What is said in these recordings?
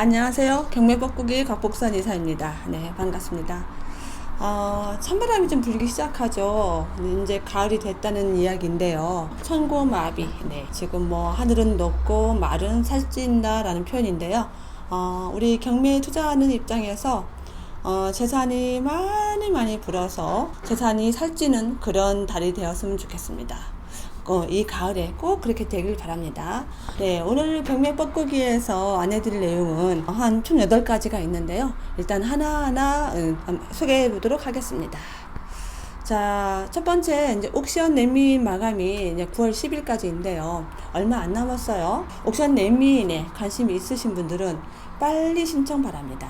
안녕하세요. 경매법국의 곽복선 이사입니다. 네, 반갑습니다. 어, 찬바람이 좀 불기 시작하죠. 이제 가을이 됐다는 이야기인데요. 천고마비. 네, 지금 뭐 하늘은 높고 말은 살찐다라는 표현인데요. 어, 우리 경매에 투자하는 입장에서 어, 재산이 많이 많이 불어서 재산이 살찌는 그런 달이 되었으면 좋겠습니다. 어, 이 가을에 꼭 그렇게 되길 바랍니다. 네, 오늘 경매 뻐꾸기에서 안내드릴 내용은 한 총 8가지가 있는데요. 일단 하나하나 음, 소개해 보도록 하겠습니다. 자, 첫 번째, 이제 옥션 내미 마감이 이제 9월 10일까지인데요. 얼마 안 남았어요. 옥션 내미인에 관심이 있으신 분들은 빨리 신청 바랍니다.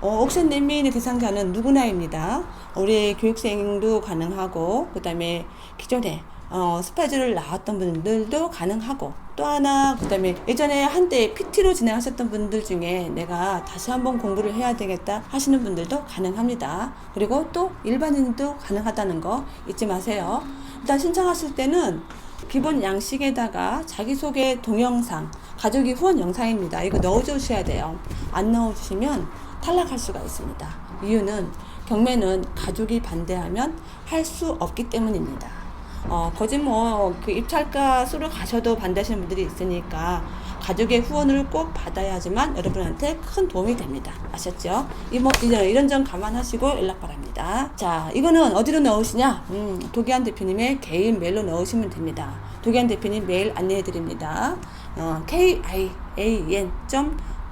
어, 옥션 내미인의 대상자는 누구나입니다. 우리 교육생도 가능하고, 그 다음에 기존에 어, 스파이즈를 나왔던 분들도 가능하고 또 하나 그다음에 예전에 한때 PT로 진행하셨던 분들 중에 내가 다시 한번 공부를 해야 되겠다 하시는 분들도 가능합니다. 그리고 또 일반인도 가능하다는 거 잊지 마세요. 일단 신청하실 때는 기본 양식에다가 자기소개 동영상, 가족이 후원 영상입니다. 이거 넣어주셔야 돼요. 안 넣어주시면 탈락할 수가 있습니다. 이유는 경매는 가족이 반대하면 할 수 없기 때문입니다. 어, 거짓 뭐, 그 입찰가 수로 가셔도 반대하시는 분들이 있으니까 가족의 후원을 꼭 받아야지만 여러분한테 큰 도움이 됩니다. 아셨죠? 이 뭐, 이런, 이런 점 감안하시고 연락 바랍니다. 자, 이거는 어디로 넣으시냐? 음, 도기한 대표님의 개인 메일로 넣으시면 됩니다. 도기한 대표님 메일 안내해 드립니다. 어, kian.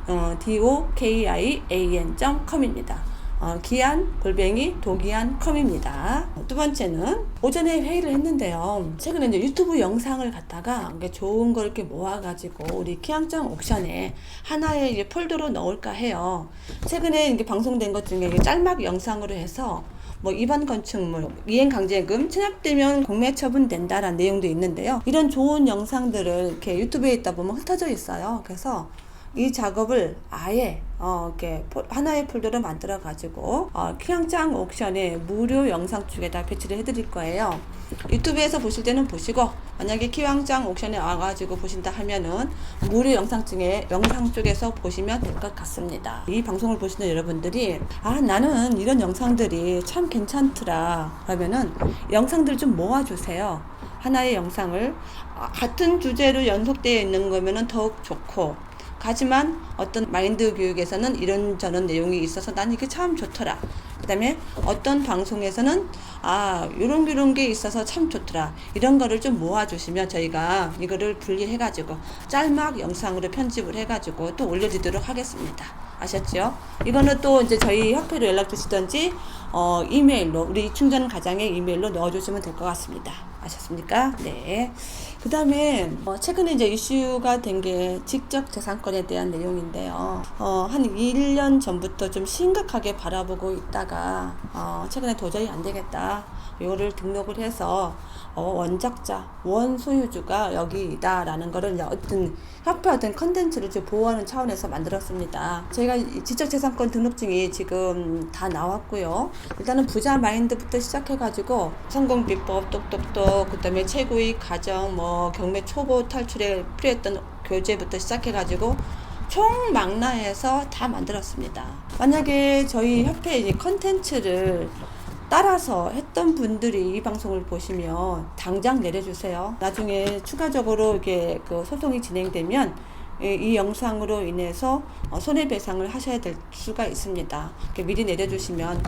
어, dokian.com입니다. 어, 기한 골뱅이 도기한 컴입니다. 두 번째는 오전에 회의를 했는데요. 최근에 이제 유튜브 영상을 갖다가 좋은 걸 이렇게 모아가지고 우리 키양장 옥션에 하나의 폴더로 넣을까 해요. 최근에 이게 방송된 것 중에 짤막 영상으로 해서 뭐 위반 건축물, 이행 강제금 체납되면 공매 처분된다라는 내용도 있는데요. 이런 좋은 영상들을 이렇게 유튜브에 있다 보면 흩어져 있어요. 그래서 이 작업을 아예 어, 이렇게 포, 하나의 폴더로 만들어 가지고 어, 키양짱 옥션에 무료 영상 쪽에다 배치를 해드릴 거예요. 유튜브에서 보실 때는 보시고 만약에 키양짱 옥션에 와가지고 보신다 하면은 무료 영상 중에 영상 쪽에서 보시면 될 것 같습니다. 이 방송을 보시는 여러분들이 아 나는 이런 영상들이 참 괜찮더라 그러면은 영상들 좀 모아주세요. 하나의 영상을 아, 같은 주제로 연속되어 있는 거면은 더욱 좋고 하지만 어떤 마인드 교육에서는 이런저런 내용이 있어서 난 이게 참 좋더라. 그 다음에 어떤 방송에서는 아, 요런 요런 게 있어서 참 좋더라. 이런 거를 좀 모아주시면 저희가 이거를 분리해가지고 짤막 영상으로 편집을 해가지고 또 올려드리도록 하겠습니다. 아셨죠? 이거는 또 이제 저희 협회로 연락 주시던지 어, 이메일로 우리 충전 가장의 이메일로 넣어주시면 될 것 같습니다. 아셨습니까? 네. 그 다음에 어, 최근에 이제 이슈가 된 게 직접 재산권에 대한 내용인데요. 어, 한 1년 전부터 좀 심각하게 바라보고 있다가 어, 최근에 도저히 안 되겠다. 이거를 등록을 해서 어, 원작자, 원 소유주가 여기다라는 거를 어떤 협회 어떤 컨텐츠를 좀 보호하는 차원에서 만들었습니다. 저희가 지적재산권 등록증이 지금 다 나왔고요. 일단은 부자 마인드부터 시작해가지고 성공 비법 똑똑똑 그다음에 최고의 가정 뭐 경매 초보 탈출에 필요했던 교재부터 시작해가지고 총 망라해서 다 만들었습니다. 만약에 저희 협회 이 컨텐츠를 따라서 했던 분들이 이 방송을 보시면 당장 내려주세요. 나중에 추가적으로 이게 그 소송이 진행되면 이, 이 영상으로 인해서 어, 손해배상을 하셔야 될 수가 있습니다. 미리 내려주시면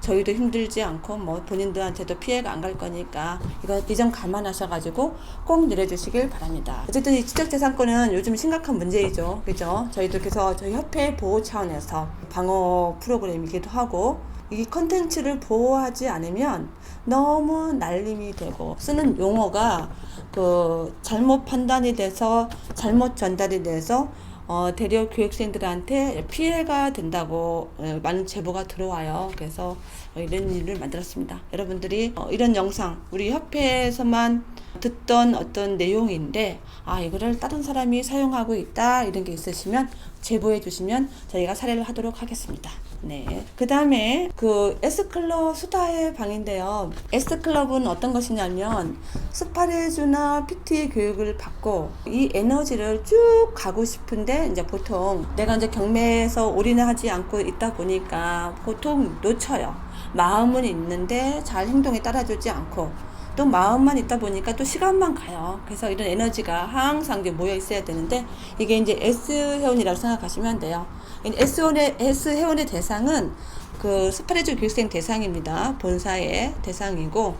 저희도 힘들지 않고 뭐 본인들한테도 피해가 안 갈 거니까 이거 이점 감안하셔가지고 꼭 내려주시길 바랍니다. 어쨌든 이 지적재산권은 요즘 심각한 문제이죠. 그죠? 저희도 그래서 저희 협회 보호 차원에서 방어 프로그램이기도 하고 이 컨텐츠를 보호하지 않으면 너무 날림이 되고 쓰는 용어가 그 잘못 판단이 돼서 잘못 전달이 돼서 어, 대려 교육생들한테 피해가 된다고 어, 많은 제보가 들어와요. 그래서 어, 이런 일을 만들었습니다. 여러분들이 어, 이런 영상 우리 협회에서만 듣던 어떤 내용인데 아 이거를 다른 사람이 사용하고 있다 이런 게 있으시면 제보해 주시면 저희가 사례를 하도록 하겠습니다. 네. 그 다음에 그 S클럽 수다의 방인데요. S클럽은 어떤 것이냐면 스파레주나 PT 교육을 받고 이 에너지를 쭉 가고 싶은데 이제 보통 내가 이제 경매에서 올인하지 않고 있다 보니까 보통 놓쳐요. 마음은 있는데 잘 행동에 따라주지 않고 또 마음만 있다 보니까 또 시간만 가요. 그래서 이런 에너지가 항상 모여 있어야 되는데 이게 이제 S 회원이라고 생각하시면 돼요. S 회원의 S 회원의 대상은 그 스파레즈 교육생 대상입니다. 본사의 대상이고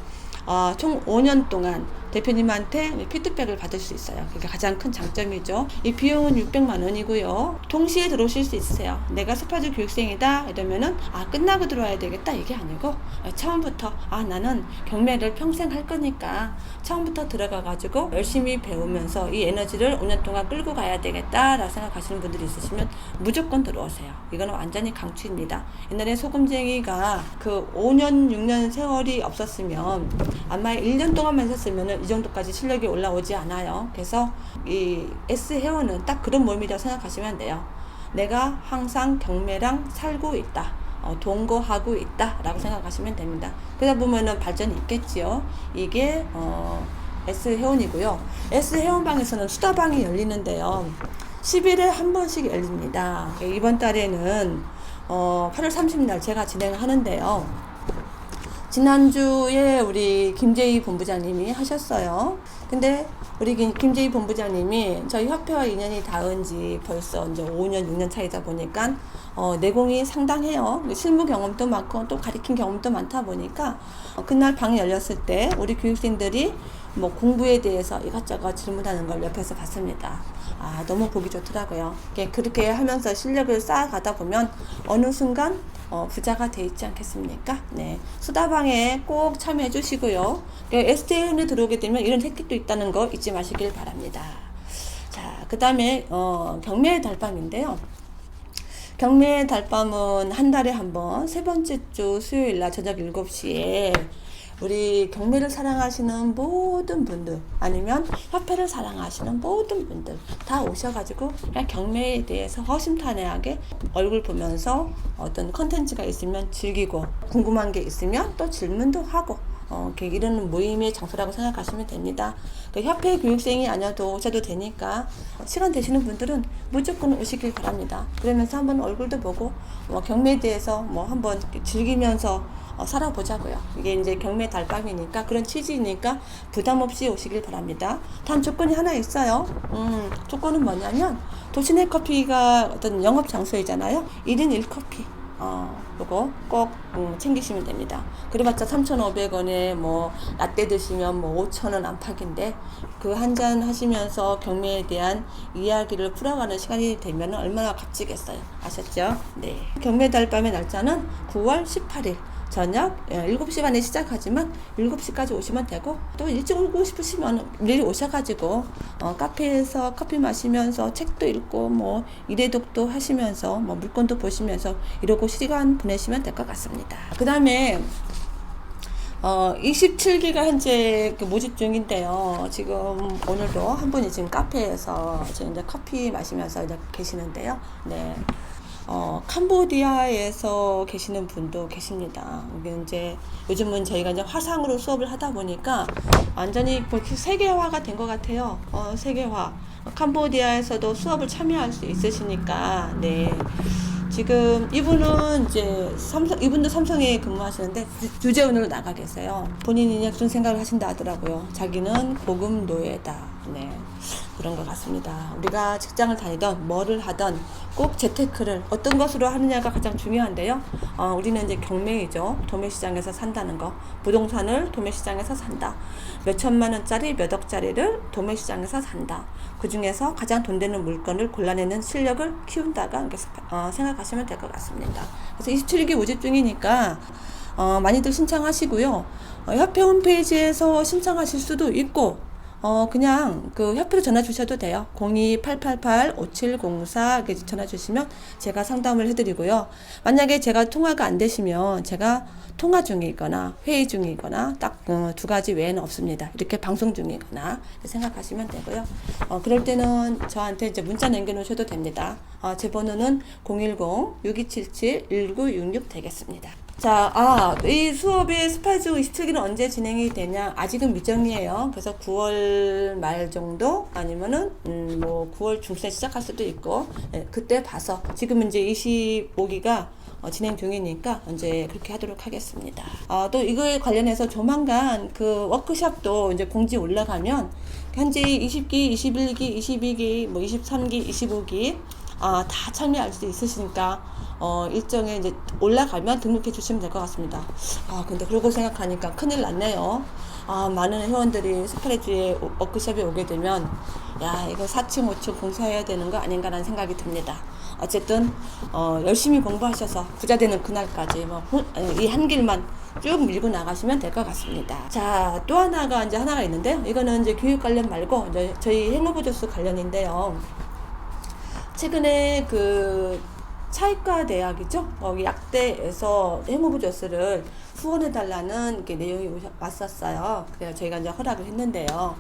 어, 총 5년 동안 대표님한테 피드백을 받을 수 있어요. 그게 가장 큰 장점이죠. 이 비용은 600만 원이고요. 동시에 들어오실 수 있으세요. 내가 스파즈 교육생이다 이러면은 아 끝나고 들어와야 되겠다 이게 아니고 어, 처음부터 아 나는 경매를 평생 할 거니까 처음부터 들어가 가지고 열심히 배우면서 이 에너지를 5년 동안 끌고 가야 되겠다라고 생각하시는 분들이 있으시면 무조건 들어오세요. 이거는 완전히 강추입니다. 옛날에 소금쟁이가 그 5년 6년 세월이 없었으면 아마 1년 동안만 했었으면 이 정도까지 실력이 올라오지 않아요. 그래서 이 S 회원은 딱 그런 몸이라고 생각하시면 돼요. 내가 항상 경매랑 살고 있다. 어, 동거하고 있다 라고 생각하시면 됩니다. 그러다 보면은 발전이 있겠지요. 이게 어, S 회원이고요. S 회원방에서는 수다방이 열리는데요. 10일에 한 번씩 열립니다. 이번 달에는 어, 8월 30일 제가 진행을 하는데요. 지난주에 우리 김재희 본부장님이 하셨어요. 근데 우리 김- 김재희 본부장님이 저희 협회와 인연이 닿은 지 벌써 이제 5년, 6년 차이다 보니까 어, 내공이 상당해요. 실무 경험도 많고 또 가리킨 경험도 많다 보니까 어, 그날 방이 열렸을 때 우리 교육생들이 뭐 공부에 대해서 이것저것 질문하는 걸 옆에서 봤습니다. 아, 너무 보기 좋더라고요. 그렇게 하면서 실력을 쌓아가다 보면 어느 순간 어, 부자가 돼 있지 않겠습니까? 네. 수다방에 꼭 참여해 주시고요. STN에 들어오게 되면 이런 혜택도 있다는 거 잊지 마시길 바랍니다. 자, 그 다음에, 어, 경매 달밤인데요. 경매 달밤은 한 달에 한 번, 세 번째 주 수요일 날 저녁 7시에 우리 경매를 사랑하시는 모든 분들 아니면 협회를 사랑하시는 모든 분들 다 오셔가지고 그냥 경매에 대해서 허심탄회하게 얼굴 보면서 어떤 컨텐츠가 있으면 즐기고 궁금한 게 있으면 또 질문도 하고 어, 이런 모임의 장소라고 생각하시면 됩니다. 그 협회 교육생이 아니어도 오셔도 되니까 시간 되시는 분들은 무조건 오시길 바랍니다. 그러면서 한번 얼굴도 보고 뭐 경매에 대해서 뭐 한번 즐기면서 어, 살아보자고요. 이게 이제 경매 달밤이니까 그런 취지니까 부담 없이 오시길 바랍니다. 단 조건이 하나 있어요. 음, 조건은 뭐냐면 도시내 커피가 어떤 영업 장소이잖아요. 1인 1커피. 어, 요거 꼭 음, 챙기시면 됩니다. 그래봤자 3,500원에 뭐 라떼 드시면 뭐 5,000원 안팎인데 그 한 잔 하시면서 경매에 대한 이야기를 풀어가는 시간이 되면 얼마나 값지겠어요. 아셨죠? 네. 경매 달밤의 날짜는 9월 18일. 저녁 예, 7시 반에 시작하지만 7시까지 오시면 되고 또 일찍 오고 싶으시면 미리 오셔가지고 어, 카페에서 커피 마시면서 책도 읽고 뭐 일회독도 하시면서 뭐 물건도 보시면서 이러고 시간 보내시면 될 것 같습니다. 그 다음에 어, 27기가 현재 그 모집 중인데요. 지금 오늘도 한 분이 지금 카페에서 지금 이제 커피 마시면서 이제 계시는데요. 네. 어, 캄보디아에서 계시는 분도 계십니다. 이게 이제 요즘은 저희가 이제 화상으로 수업을 하다 보니까 완전히 뭐 세계화가 된 것 같아요. 어, 세계화. 캄보디아에서도 수업을 참여할 수 있으시니까, 네. 지금 이분은 이제 삼성, 이분도 삼성에 근무하시는데 주- 주재원으로 나가 계세요. 본인이 그런 생각을 하신다 하더라고요. 자기는 고급 노예다. 네. 그런 것 같습니다. 우리가 직장을 다니던 뭐를 하던 꼭 재테크를 어떤 것으로 하느냐가 가장 중요한데요. 어, 우리는 이제 경매이죠. 도매시장에서 산다는 거. 부동산을 도매시장에서 산다. 몇 천만 원짜리 몇 억짜리를 도매시장에서 산다. 그 중에서 가장 돈 되는 물건을 골라내는 실력을 키운다가 어, 생각하시면 될 것 같습니다. 그래서 27기 모집 중이니까 어, 많이들 신청하시고요. 어, 협회 홈페이지에서 신청하실 수도 있고 어, 그냥 그 협회로 전화 주셔도 돼요. 02-888-5704 이렇게 전화 주시면 제가 상담을 해드리고요. 만약에 제가 통화가 안 되시면 제가 통화 중이거나 회의 중이거나 딱두 가지 외에는 없습니다. 이렇게 방송 중이거나 생각하시면 되고요. 어, 그럴 때는 저한테 이제 문자 남겨놓으셔도 됩니다. 어, 제 번호는 010-6277-1966 되겠습니다. 자, 아, 이 수업의 스파이즈 27기는 언제 진행이 되냐? 아직은 미정이에요. 그래서 9월 말 정도 아니면은 음, 뭐 9월 중순에 시작할 수도 있고 예, 그때 봐서 지금 이제 25기가 어, 진행 중이니까 이제 그렇게 하도록 하겠습니다. 아, 또 이거에 관련해서 조만간 그 워크샵도 이제 공지 올라가면 현재 20기, 21기, 22기, 뭐 23기, 25기 아, 다 참여할 수 있으시니까 어, 일정에 이제 올라가면 등록해 주시면 될 것 같습니다. 아, 근데 그러고 생각하니까 큰일 났네요. 아, 많은 회원들이 스프레드에 워크숍에 오게 되면 야, 이거 4층, 5층 공사해야 되는 거 아닌가라는 생각이 듭니다. 어쨌든 어, 열심히 공부하셔서 부자 되는 그날까지 뭐 이 한 길만 쭉 밀고 나가시면 될 것 같습니다. 자, 또 하나가 이제 하나가 있는데요. 이거는 이제 교육 관련 말고 이제 저희 행로부 조수 관련인데요. 최근에 그 차이과 대학이죠. 거기 약대에서 해무부 조스를 후원해 달라는 이렇게 내용이 왔었어요. 그래서 저희가 이제 허락을 했는데요.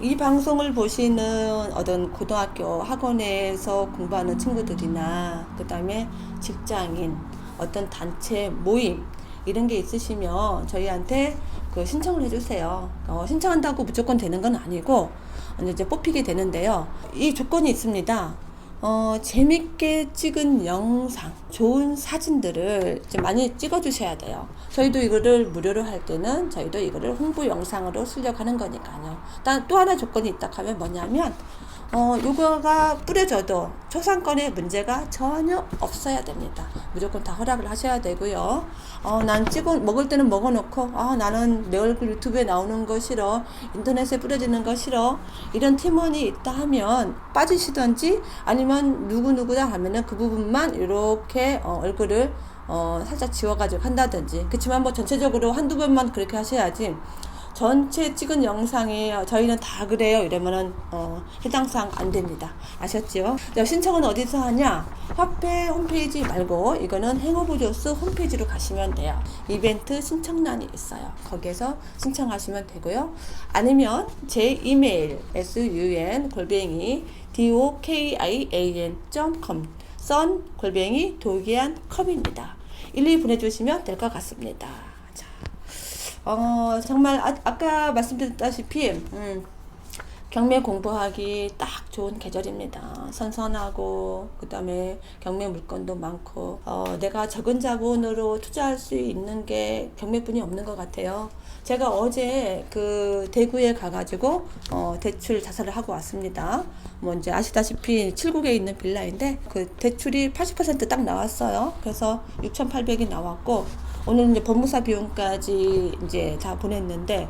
이 방송을 보시는 어떤 고등학교 학원에서 공부하는 친구들이나 그 다음에 직장인 어떤 단체 모임 이런 게 있으시면 저희한테 그 신청을 해주세요. 어, 신청한다고 무조건 되는 건 아니고 이제 뽑히게 되는데요. 이 조건이 있습니다. 어, 재밌게 찍은 영상, 좋은 사진들을 많이 찍어 주셔야 돼요. 저희도 이거를 무료로 할 때는 저희도 이거를 홍보 영상으로 출력하는 거니까요. 단, 또 하나 조건이 있다 하면 뭐냐면, 어, 요거가 뿌려져도 초상권에 문제가 전혀 없어야 됩니다. 무조건 다 허락을 하셔야 되고요. 어, 난 찍어, 먹을 때는 먹어놓고, 아, 나는 내 얼굴 유튜브에 나오는 거 싫어. 인터넷에 뿌려지는 거 싫어. 이런 팀원이 있다 하면 빠지시던지 아니면 누구 누구다 하면은 그 부분만 이렇게 어, 얼굴을 어, 살짝 지워가지고 한다든지. 그렇지만 뭐 전체적으로 한두 번만 그렇게 하셔야지. 전체 찍은 영상이 저희는 다 그래요. 이러면은 어, 해당 사항 안 됩니다. 아셨죠? 자, 신청은 어디서 하냐? 협회 홈페이지 말고 이거는 행오브조스 홈페이지로 가시면 돼요. 이벤트 신청란이 있어요. 거기에서 신청하시면 되고요. 아니면 제 이메일 sun 골뱅이 dokian.com 썬 골뱅이 도기한 컴입니다. 일일이 보내주시면 될 것 같습니다. 자. 어, 정말 아, 아까 말씀드렸다시피 음, 경매 공부하기 딱 좋은 계절입니다. 선선하고 그다음에 경매 물건도 많고 어, 내가 적은 자본으로 투자할 수 있는 게 경매뿐이 없는 것 같아요. 제가 어제 그 대구에 가가지고 어, 대출 자살을 하고 왔습니다. 뭐 이제 아시다시피 칠곡에 있는 빌라인데 그 대출이 80%딱 나왔어요. 그래서 6,800이 나왔고 오늘 이제 법무사 비용까지 이제 다 보냈는데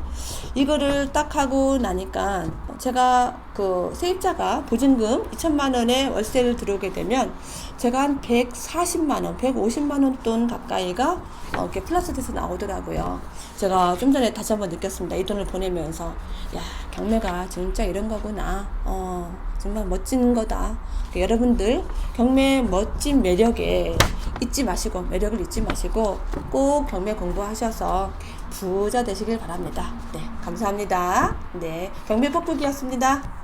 이거를 딱 하고 나니까 제가 그 세입자가 보증금 2천만 원에 월세를 들어오게 되면 제가 한 140만 원, 150만 원 돈 가까이가 어, 이렇게 플러스 돼서 나오더라고요. 제가 좀 전에 다시 한번 느꼈습니다. 이 돈을 보내면서 야 경매가 진짜 이런 거구나. 어 정말 멋진 거다. 그러니까 여러분들 경매 멋진 매력에 잊지 마시고 매력을 잊지 마시고 꼭 경매 공부하셔서 부자 되시길 바랍니다. 네, 감사합니다. 네, 경매 뻑뻑이었습니다.